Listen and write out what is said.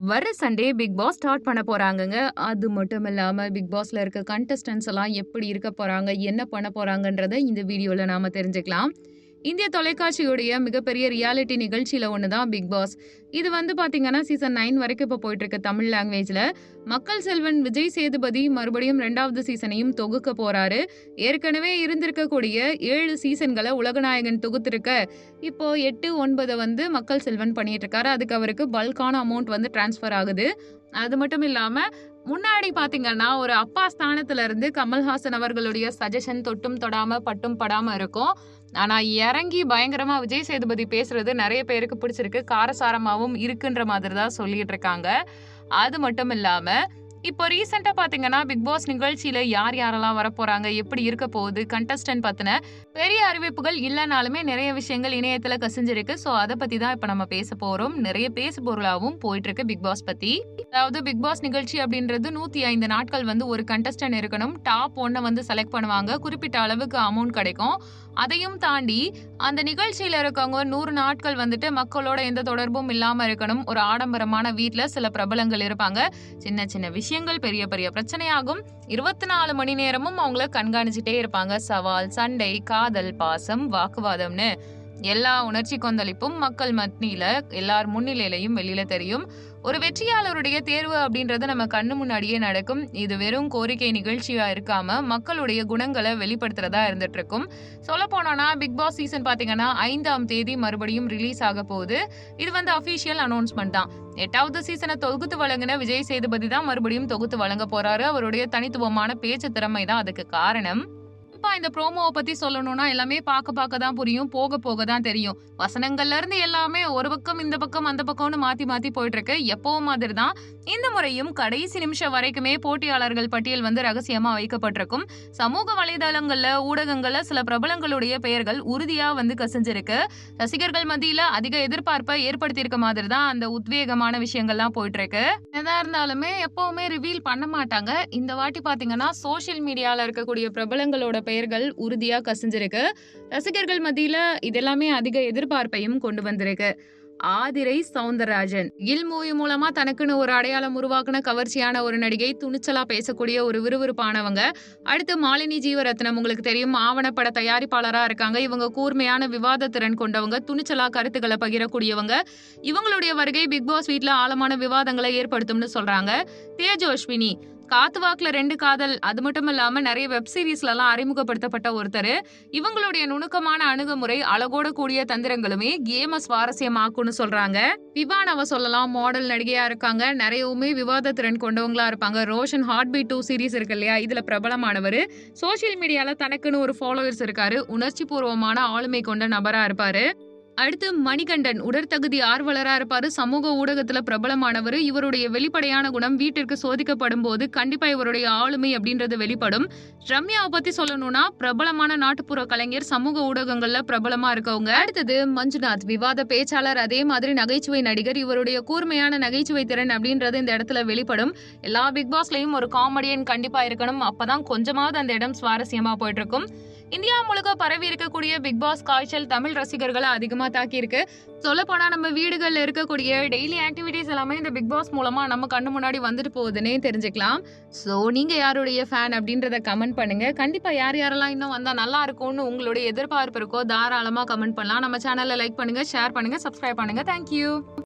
வர Sunday big pass start பண்ண போறாங்கங்க. அது மட்டும் இல்லாம பிக் பாஸ்ல இருக்க கண்டஸ்டன்ஸ் எல்லாம் எப்படி இருக்க போறாங்க? என்ன பண்ண போறாங்கன்றத இந்த வீடியோல நாம தெரிஞ்சுக்கலாம். இந்திய தொலைக்காட்சியுடைய மிகப்பெரிய ரியாலிட்டி நிகழ்ச்சியில் ஒன்று தான் பிக் பாஸ். இது வந்து பார்த்தீங்கன்னா, சீசன் நைன் வரைக்கும் இப்போ போயிட்டுருக்கு தமிழ் லாங்குவேஜில் மக்கள் செல்வன் விஜய் சேதுபதி மறுபடியும் ரெண்டாவது சீசனையும் தொகுக்க போகிறாரு ஏற்கனவே இருந்திருக்கக்கூடிய ஏழு சீசன்களை உலகநாயகன் தொகுத்திருக்க, இப்போ 8, 9 வந்து மக்கள் செல்வன் பண்ணிட்டுருக்காரு. அதுக்கு அவருக்கு பல்க்கான அமௌண்ட் வந்து ட்ரான்ஸ்ஃபர் ஆகுது. அது மட்டும் இல்லாமல் முன்னாடி பாத்தீங்கன்னா ஒரு அப்பா ஸ்தானத்துல இருந்து கமல்ஹாசன் அவர்களுடைய சஜஷன் தொட்டும் தொடாம, பட்டும் படாம இருக்கும். ஆனா, இறங்கி பயங்கரமா விஜய் சேதுபதி பேசுறது நிறைய பேருக்கு பிடிச்சிருக்கு. காரசாரமாவும் இருக்குன்ற மாதிரி தான் சொல்லிட்டு இருக்காங்க. அது மட்டும் இல்லாம, இப்போ ரீசென்ட்டா பார்த்தீங்கன்னா, பிக் பாஸ் நிகழ்ச்சியில யார் யாரெல்லாம் வரப்போறாங்க? எப்படி இருக்க போகுது? கண்டஸ்டன்ட் பத்தின பெரிய அறிவிப்புகள் இல்லைனாலுமே நிறைய விஷயங்கள் இணையத்துல கசிஞ்சிருக்கு. ஸோ, அதை பத்தி தான் இப்ப நம்ம பேச போறோம். நிறைய பேசு பொருளாவும் போயிட்டுருக்கு பிக் பாஸ் பத்தி. அதாவது பிக் பாஸ் நிகழ்ச்சி அப்படின்றது 105 நாட்கள் வந்து ஒரு கண்டஸ்டன்ட் இருக்கணும். டாப் 1 வந்து செலக்ட் பண்ணுவாங்க. குறிப்பிட்ட அளவுக்கு அமௌண்ட் கிடைக்கும். அதையும் தாண்டி அந்த நிகழ்ச்சியில இருக்கவங்க நூறு நாட்கள் வந்துட்டு மக்களோட எந்த தொடர்பும் இல்லாம இருக்கணும். ஒரு ஆடம்பரமான வீட்டில் சில பிரபலங்கள் இருப்பாங்க. சின்ன சின்ன விஷயங்கள் பெரிய பெரிய பிரச்சனையாகும். 24 மணி நேரமும் அவங்கள கண்காணிச்சுட்டே இருப்பாங்க. சவால், சண்டை, காதல், பாசம், வாக்குவாதம்னு எல்லா உணர்ச்சி கொந்தளிப்பும் மக்கள் மத்தியில எல்லார் முன்னிலையிலையும் வெளியில தெரியும். ஒரு வெற்றியாளருடைய தேர்வு அப்படின்றது நம்ம கண்ணு முன்னாடியே நடக்கும். இது வெறும் கோரிக்கை நிகழ்ச்சியா இருக்காம, மக்களுடைய குணங்களை வெளிப்படுத்துறதா இருந்துட்டு இருக்கும். சொல்லப்போனோம்னா, பிக் பாஸ் சீசன் பாத்தீங்கன்னா ஐந்தாம் தேதி மறுபடியும் ரிலீஸ் ஆக போகுது. இது வந்து அஃபிஷியல் அனௌன்ஸ்மெண்ட் தான். எட்டாவது சீசனை தொகுத்து வழங்கின விஜய் சேதுபதி தான் மறுபடியும் தொகுத்து வழங்க போறாரு. அவருடைய தனித்துவமான பேச்சு திறமை தான் அதுக்கு காரணம். கண்டிப்பா இந்த ப்ரோமோவை பத்தி சொல்லணும்னா, எல்லாமே பார்க்க பார்க்க தான் புரியும். போக போக தான் தெரியும். வசனங்கள்ல இருந்து எல்லாமே ஒரு பக்கம், இந்த பக்கம், அந்த பக்கம்னு மாத்தி மாத்தி போயிட்டுருக்கு. எப்பவும் மாதிரி தான் இந்த முறையும் கடைசி நிமிஷம் வரைக்குமே போட்டியாளர்கள் பட்டியல் வந்து ரகசியமா வைக்கப்பட்டிருக்கும். சமூக வலைதளங்கள்ல, ஊடகங்கள்ல சில பிரபலங்களுடைய பெயர்கள் உறுதியா வந்து கசிஞ்சிருக்கு. ரசிகர்கள் மத்தியில அதிக எதிர்பார்ப்பை ஏற்படுத்தியிருக்க மாதிரி தான் அந்த உத்வேகமான விஷயங்கள்லாம் போயிட்டுருக்கு. எதா இருந்தாலுமே எப்பவுமே ரிவீல் பண்ண மாட்டாங்க. இந்த வாட்டி பார்த்தீங்கன்னா, சோஷியல் மீடியால இருக்கக்கூடிய பிரபலங்களோட பெயர்கள் உறுதியாக கசிஞ்சிருக்கு. ரசிகர்கள் மத்தியில இதெல்லாமே அதிக எதிர்பார்ப்பையும் கொண்டு வந்திருக்கு. ஆதிரை சவுந்தரராஜன் இல் மூவி மூலமா தனக்குன்னு ஒரு அடையாளம் உருவாக்குன கவர்ச்சியான ஒரு நடிகை. துணிச்சலா பேசக்கூடிய ஒரு விறுவிறுப்பானவங்க. அடுத்து மாலினி ஜீவரத்னம் உங்களுக்கு தெரியும். ஆவணப்பட தயாரிப்பாளரா இருக்காங்க. இவங்க கூர்மையான விவாத திறன் கொண்டவங்க. துணிச்சலா கருத்துக்களை பகிரக்கூடியவங்க. இவங்களுடைய வருகை பிக் பாஸ் வீட்ல ஆழமான விவாதங்களை ஏற்படுத்தும்னு சொல்றாங்க. தேஜோஸ்வினி காத்து வாக்குல ரெண்டு காதல் அது மட்டும் இல்லாம நிறைய வெப் சீரிஸ்லலாம் அறிமுகப்படுத்தப்பட்ட ஒருத்தர் இவங்களுடைய நுணுக்கமான அணுகுமுறை, அழகோட கூடிய தந்திரங்களுமே கேம சுவாரஸ்யமாக்கும்னு சொல்றாங்க. விவானாவ சொல்லலாம். மாடல் நடிகையா இருக்காங்க. நிறையவுமே விவாத திறன் கொண்டவங்களா இருப்பாங்க. ரோஷன் ஹார்ட் பீட் 2 சீரிஸ் இருக்கு இல்லையா? இதுல பிரபலமானவர் சோஷியல் மீடியால தனக்குன்னு ஒரு ஃபாலோவர்ஸ் இருக்காரு. உணர்ச்சிபூர்வமான ஆளுமை கொண்ட நபரா இருப்பாரு. அடுத்து மணிகண்டன் உடற்தகுதி ஆர்வலரா இருப்பாரு. சமூக ஊடகத்துல பிரபலமானவர் இவருடைய வெளிப்படையான குணம் வீட்டிற்கு சோதிக்கப்படும் போது கண்டிப்பா இவருடைய ஆளுமை அப்படின்றது வெளிப்படும். ரம்யாவை பத்தி சொல்லணும்னா, பிரபலமான நாட்டுப்புற கலைஞர். சமூக ஊடகங்கள்ல பிரபலமா இருக்கவங்க. அடுத்தது மஞ்சுநாத் விவாத பேச்சாளர். அதே மாதிரி நகைச்சுவை நடிகர். இவருடைய கூர்மையான நகைச்சுவை திறன் அப்படின்றது இந்த இடத்துல வெளிப்படும். எல்லா பிக் பாஸ்லயும் ஒரு காமெடியன் கண்டிப்பா இருக்கணும். அப்பதான் கொஞ்சமாவது அந்த இடம் சுவாரஸ்யமா போயிட்டுருக்கும். இந்தியா முழுக்க பரவி இருக்கக்கூடிய பிக் பாஸ் காய்ச்சல் தமிழ் ரசிகர்களை அதிகமா தாக்கியிருக்கு. போனா நம்ம வீடுகள்ல இருக்கக்கூடிய டெய்லி ஆக்டிவிட்டீஸ் எல்லாமே இந்த பிக் பாஸ் மூலமா நம்ம கண்ணு முன்னாடி வந்துட்டு போகுதுன்னே தெரிஞ்சுக்கலாம். ஸோ, நீங்க யாருடைய ஃபேன் அப்படின்றத கமெண்ட் பண்ணுங்க. கண்டிப்பா யார் யாரெல்லாம் இன்னும் வந்தா நல்லா இருக்கும்னு உங்களுடைய எதிர்பார்ப்பு இருக்கோ, தாராளமா கமெண்ட் பண்ணலாம். நம்ம சேனலை லைக் பண்ணுங்க, ஷேர் பண்ணுங்க, சப்ஸ்கிரைப் பண்ணுங்க. Thank you.